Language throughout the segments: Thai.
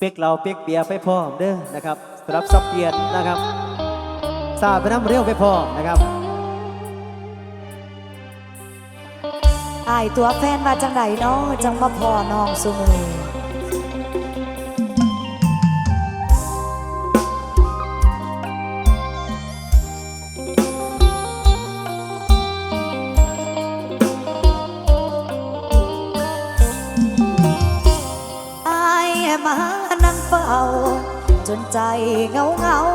เปียกเราเปียกเบียไปพร้อมเด้อนะครับสำหรับซับเปียนนะครับสาบไปน้ำเร็วไปพร้อมนะครับอายตัวแฟนมาจังไดเนาะจังมาพอน้องสุมือ จนใ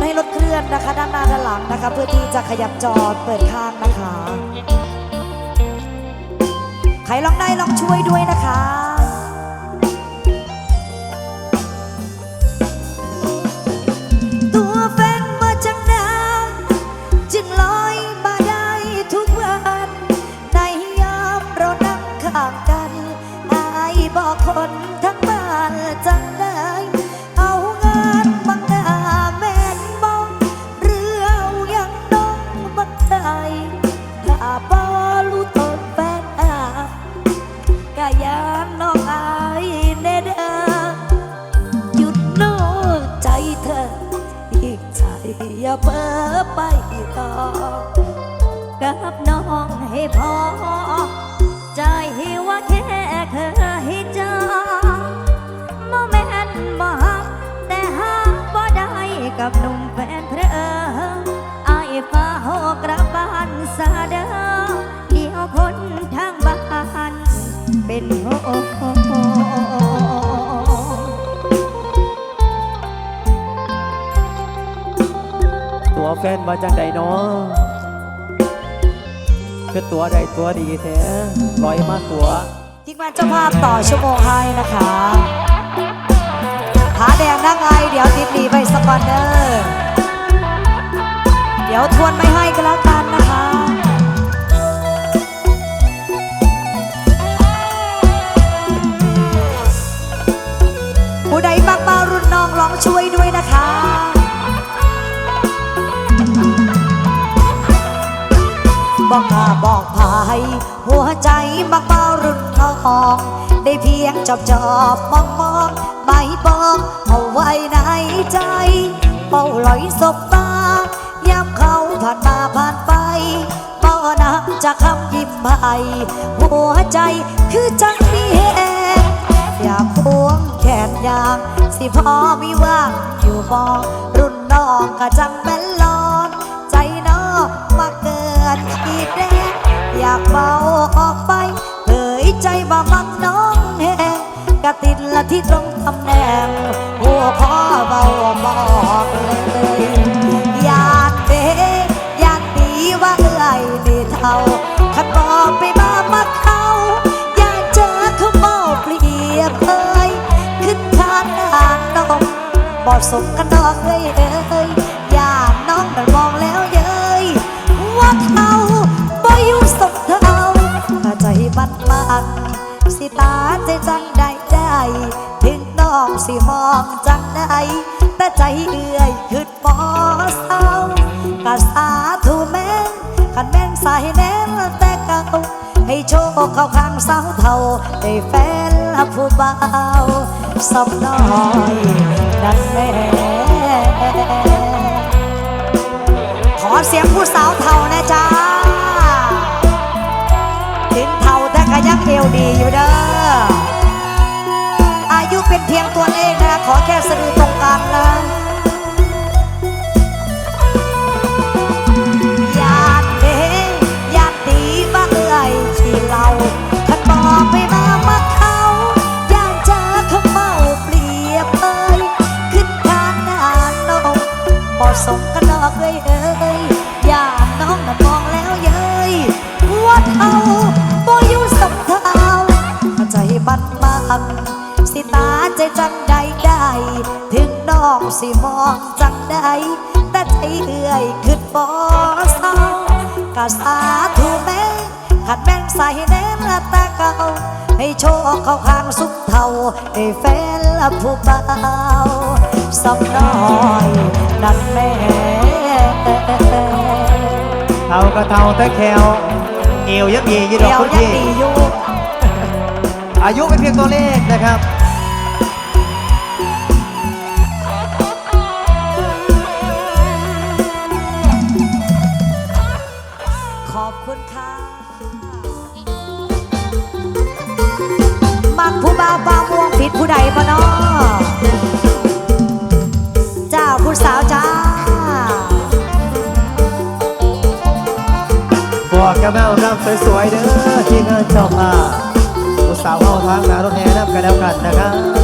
ขออนุญาตให้รถเคลื่อนนะคะ ด้านหน้าด้านหลังนะคะ เพื่อที่จะขยับจอดเปิดข้างนะคะ ใครลองได้ลองช่วยด้วยนะคะ ต่อกับน้องให้พอ ใจว่าแค่เคยเจอโมแมนบ่ฮักแต่หาบ่ได้กับหนุ่มแฟนเพลออายฟ้าหกระบานซาเดอเดียวคนทางบ้านเป็นโห ตัวแฟนมาจังใดเนาะคือตัวใดตัวดีแท้ลอยมาตัวทีมงานเจ้าภาพต่อชั่วโมงให้นะคะผาแดงนั่งไงเดี๋ยวติดหนีไปสปอนเนอร์ เดี๋ยวทวนไม่ให้ก็แล้วกัน จอบจอบมองมองไม่บอกเอาไว้ในใจ เป้าลอยสบตายามเขาผ่านมาผ่านไปเป้าน้ำจากคำยิ้มให้หัวใจคือจังมีแหอยากควงแขนยาง สิพอมีว่างอยู่บอรุ่นน้องก็จังแม่นลอน ใจน้อมาเกิดขีดแดงอยากเบาออกไปเผยใจบ่มักน้อง ติดละที่ตรงตำแหน่งหัวขอเบาบอกเลยอยากเตอยากดีว่าเอ่ยดีเท่าขันบอกไปบ้ามาเขาอยากเจอเขาบอาเปลี่ยเอ่ยขึ้นทานหานนมบอดสมกัน อกเข้าข้างสาวเท่าได้แฟนละผู้บ่าวสอบน้อยดังแม่ขอเสียงผู้สาวเท่านะจ๊ะถึงเท่าแต่ก็ยังเอวดีอยู่เด้ออายุเป็นเพียงตัวเลขนะ ขอแค่สะดือตรงกลางนะ สิมองจังใดแต่ใจเอื่อยขึ้นบ่เศร้ากะสาถูแม่ขัดแม่งใส่แน่นตาเก่า ให้โชคเข้าข้างสุขเท่าให้แฟนละผู้เบาสับน้อยนั่แม่เท่ากะเท่าแต่แควเอวยังดีอยู่ดอกวคุณยังพี่ดีอยู่อายุเป็นเพียงตัวเลขนะครับ อนผู้บ่าวปาม่วงผิดผู้ใดปะนอเจ้าผู้สาวจ้าบวกกับแมวรำสวยๆเด้อที่เงินจอบมาผู้สาวเข้าทางหนารถแห่รับกันแล้วกันนะครับ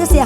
รู้สึ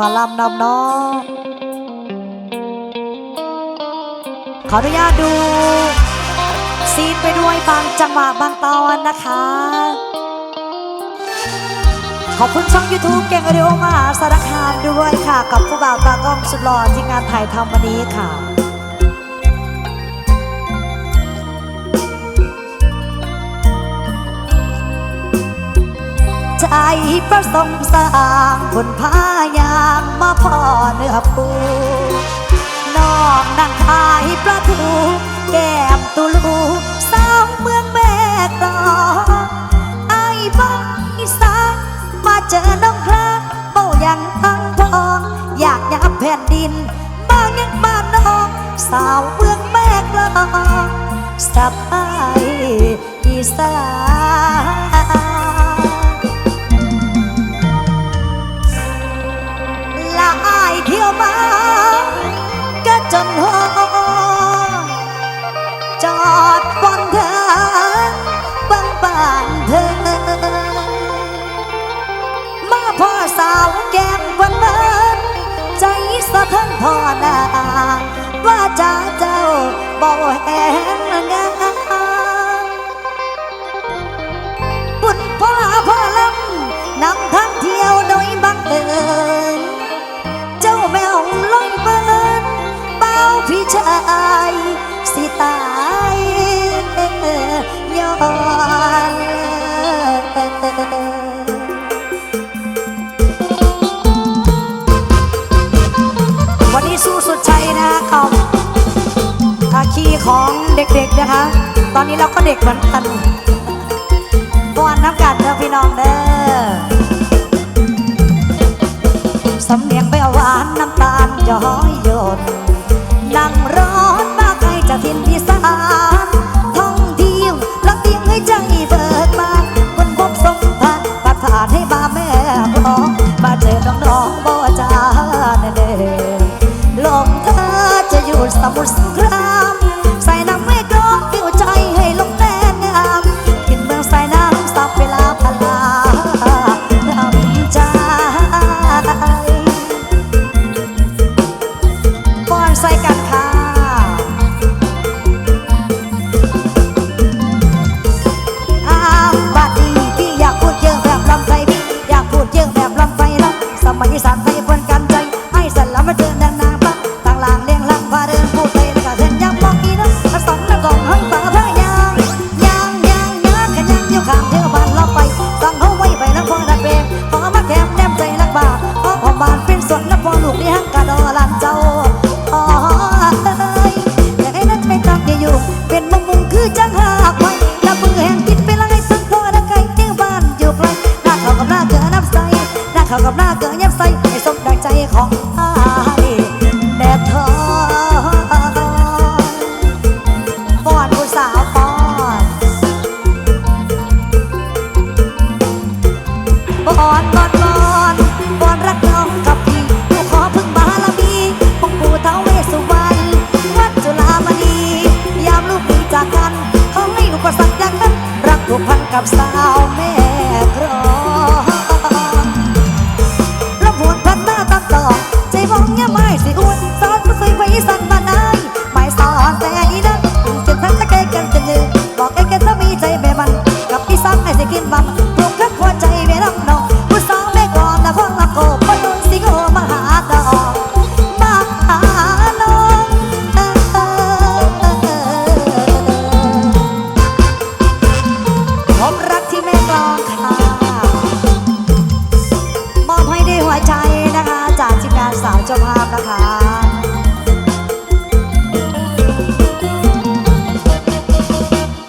มาก่อลำนำน้องขออนุญาตดู ซีนไปด้วยบางจังหวะบางตอนนะคะ ขอบคุณช่อง YouTube เก่งเรียวมหาสารคามด้วยค่ะ กับผู้บ่าวตากล้องสุดหล่อที่งานถ่ายทำวันนี้ค่ะ ใจประสงค์สร้างบนพายางมาพ่อเนื้อปูน้องนางขายปลาทูแก้มตุลูสาวเมืองแม่กลองไอ้บ้างอีสานมาเจอน้องคราเบ้ายังทั้งพองอยากยับแผ่นดินบ้างยังบ้านน้องสาวเมืองแม่กลองสบายอีสาน พ่อหนาว่าจ้าเจ้าบ่แห้งงาบุญพ่อพ่อลำนำทางเที่ยวโดยบังเอิญเจ้าแมวลอยเบินเบาพี่ชายสิตายย้อนวัน นะคะขอบอาคีของเด็กๆนะคะ ตอนนี้เราก็เด็กเหมือนกันป้อนน้ำกันเด้อพี่น้องเด้อสำเนียงแววหวานน้ำตาลย้อยหยดนั่งร้อนมาไกลจะทิ้นพิสา อ ป้อนป้อนป้อนป้อนรักน้องกับพี่หนูขอพึ่งบารมีองค์ปู่ท้าวเวสสุวรรณวัดจุฬามณียามลูกมีจากกันขอให้อุปสรรคอย่างนั้นรักผูกพันกับสาวแม่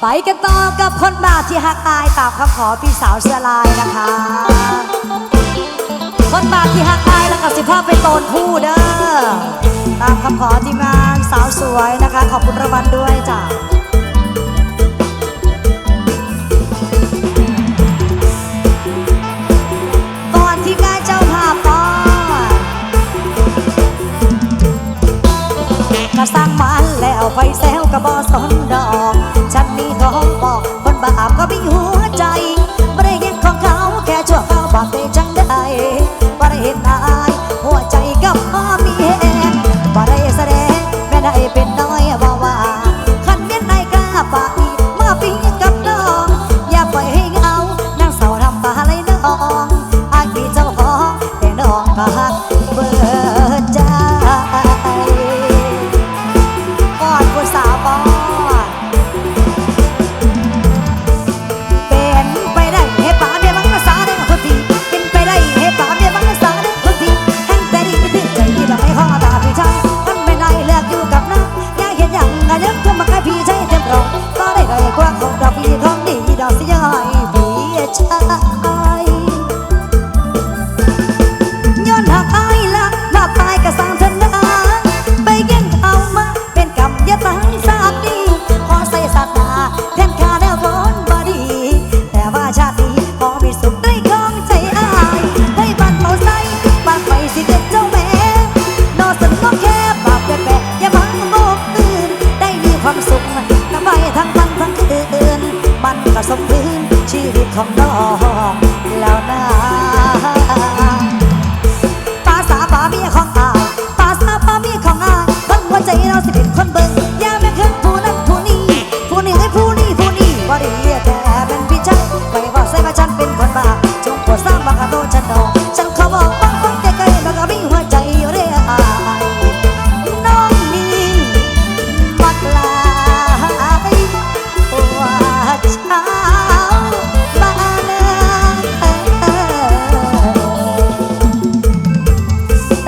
ไปกันต่อกับคนบาปที่หักตายตามคำขอพี่สาวเสื้ลายนะคะ คนบาปที่หักตายแล้วกับสิพ่อไปตนผู้เด้อตามคำขอทีมงานสาวสวยนะคะ ขอบคุณระวันด้วยจ้า ก็สร้างมันแล้วไปแซวก็บ่สนดอ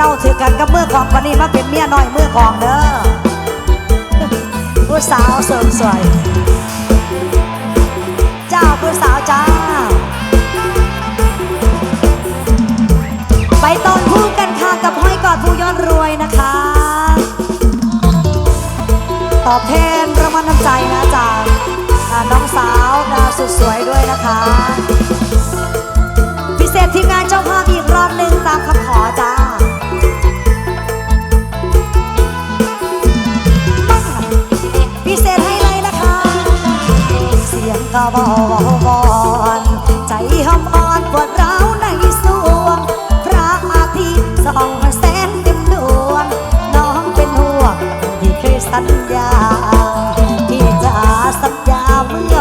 ้าถือกันกับมือของคนนี้มาเป็นเมียน้อยมือของเด้อผู้สาวสริสวยเจ้าผู้สาวจ้า ไปตอนคู่กันค่ะกับห้อยกอดผู้ย้อนรวยนะคะ ตอบแทนประมัลน้ำใจนะจ๊ะน้องสาวดาวสุดสวยด้วยนะคะ พิเศษทีมงานเจ้าภาพอีกรอบหนึ่งตามคำขอจ้า กบอกอนใจหอมอ่อนปวดร้าวในสวง พระอาทิตย์ส่องแสงเต็มดวง น้องเป็นห่วงที่เคยสัญญา ที่จะสัญญาเมื่อ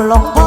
물렁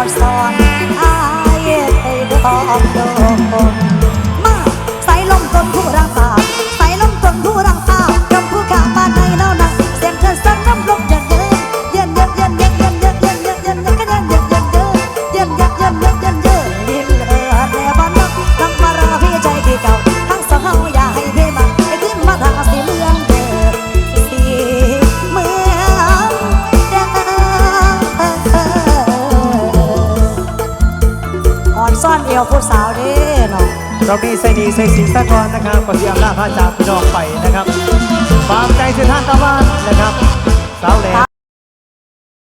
อบสอนอายไปบอกโลก นาะเรามีไซนีไซสิงสะกอนนะครับก่อนที่อำลาพระจากพี่น้องไปนะครับวามใจเส้นทางตะวันนะครับสาวแหลม